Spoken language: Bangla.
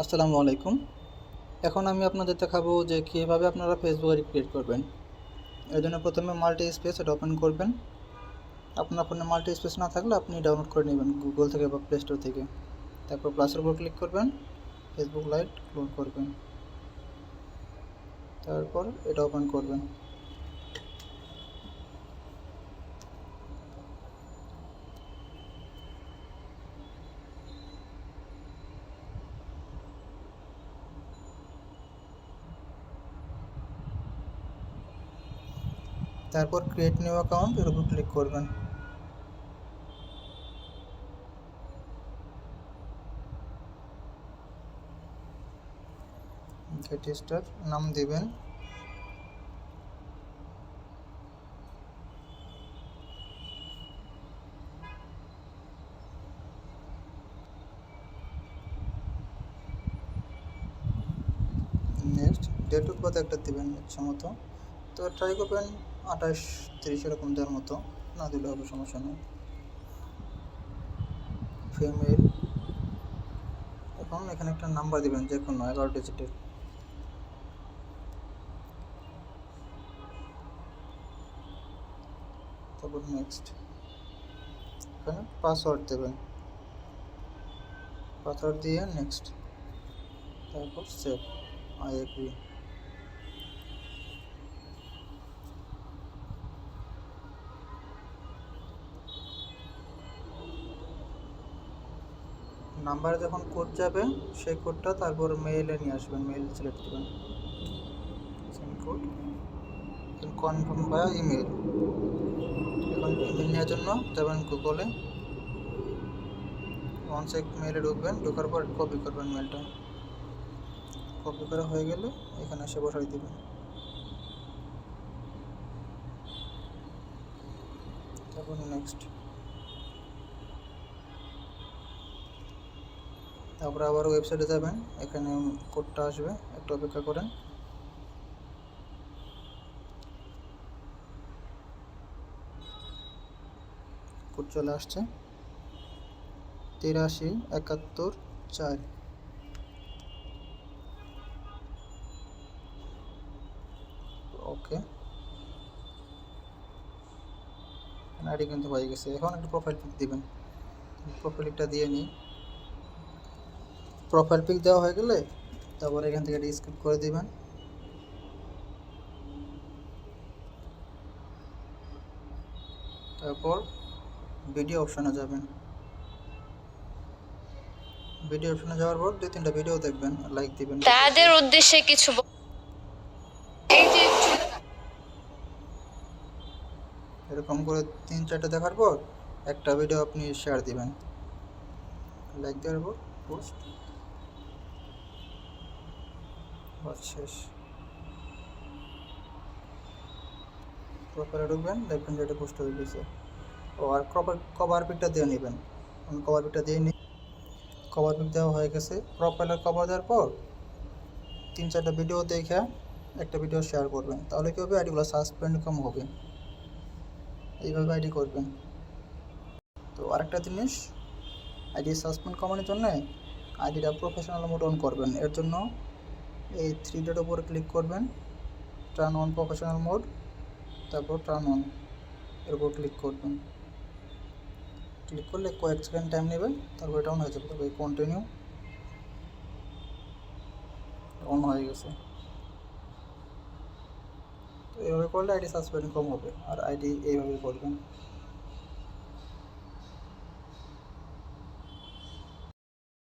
আসসালামু আলাইকুম। এখন আমি আপনাদের দেখাবো যে কীভাবে আপনারা ফেসবুক আইডি ক্রিয়েট করবেন। এর জন্য প্রথমে মাল্টি স্পেস এটা ওপেন করবেন। আপনার ফোনে মাল্টি স্পেস না থাকলে আপনি ডাউনলোড করে নেবেন গুগল থেকে বা প্লে স্টোর থেকে। তারপর প্লাসের উপর ক্লিক করবেন ফেসবুক লাইট ক্লোড করবেন। তারপর এটা ওপেন করবেন। তারপর ক্রিয়েট নিউ অ্যাকাউন্ট এর উপর ক্লিক করবেন। গেট স্টার নাম দিবেন। নেক্সট ডেট অফ বার্থ একটা দিবেন ইচ্ছা মতো তো ট্রাই করবেন আঠাশ, তিরিশ এরকম দেওয়ার মতো। না দিলে হবে, সমস্যা নেই। ফিমেল এখন এখানে একটা নাম্বার দিবেন, যে কোনো এগারো ডিজিটের তারপর নেক্সট এখানে পাসওয়ার্ড দেবেন। পাসওয়ার্ড দিয়ে নেক্সট তারপর সেভ আই এগ্রি নাম্বারে যখন কোড যাবে, সেই কোডটা তারপর মেইলে নিয়ে আসবেন মেইল সিলেক্ট দেবেন সেম কোড কনফার্ম বা ইমেল এখন ইমেল নেওয়ার জন্য যাবেন গুগলে ওয়ান সেক মেইলে ঢুকবেন, ঢোকার পর কপি করবেন মেলটা কপি করা হয়ে গেলে এখানে এসে বসাই দেবেন। তারপর নেক্সট তারপরে আবার ওয়েবসাইটে যাবেন, এখানে কোডটা আসবে, একটু অপেক্ষা করেন। কোড চলে আসছে। তিরাশি, একাত্তর, চার। ওকে। আইডি কিন্তু হয়ে গেছে। এখন একটা প্রোফাইল পিক দিবেন। প্রোফাইল পিকটা দিয়ে নিই। প্রোফাইল পিক দেওয়া হয়ে গেলে তারপর এখান থেকে স্কিপ করে দিবেন। তারপর ভিডিও অপশনে যাবেন। ভিডিও অপশনে যাওয়ার পর দুই তিনটা ভিডিও দেখবেন লাইক দিবেন। তাদের উদ্দেশ্যে কিছু এরকম করে তিন চারটে দেখার পর একটা ভিডিও আপনি শেয়ার দিবেন। লাইক দেওয়ার পর পোস্ট বাস শেষ। প্রোফাইলে ঢুকবেন, দেখবেন যে এটা পোস্ট হয়ে গেছে। ও, আর কভার কভার পিকটা দিয়ে নেবেন। আমি কভার পিকটা দিয়ে নিই কভার পিক দেওয়া হয়ে গেছে। প্রোফাইলের কভার দেওয়ার পর তিন চারটা ভিডিও দেখে একটা ভিডিও শেয়ার করবেন। তাহলে কী হবে? আইডিগুলো সাসপেন্ড কম হবে। এইভাবে আইডি করবেন। তো আরেকটা জিনিস আইডি সাসপেন্ড কমানোর জন্য আইডিটা প্রফেশনাল মোড অন করবেন। এর জন্য এই থ্রি ডট উপরে ক্লিক করবেন টার্ন অন প্রফেশনাল মোড তারপর টার্ন অন এর উপর ক্লিক করবেন। ক্লিক করলে কয়েক সেকেন্ড টাইম নেবে তারপর এটা অন হয়ে যাবে। তবে কন্টিনিউ অন হয়ে গেছে। তো এইভাবে করলে আইডি সাসপেন্ড কম হবে, আর আইডি এইভাবে করবেন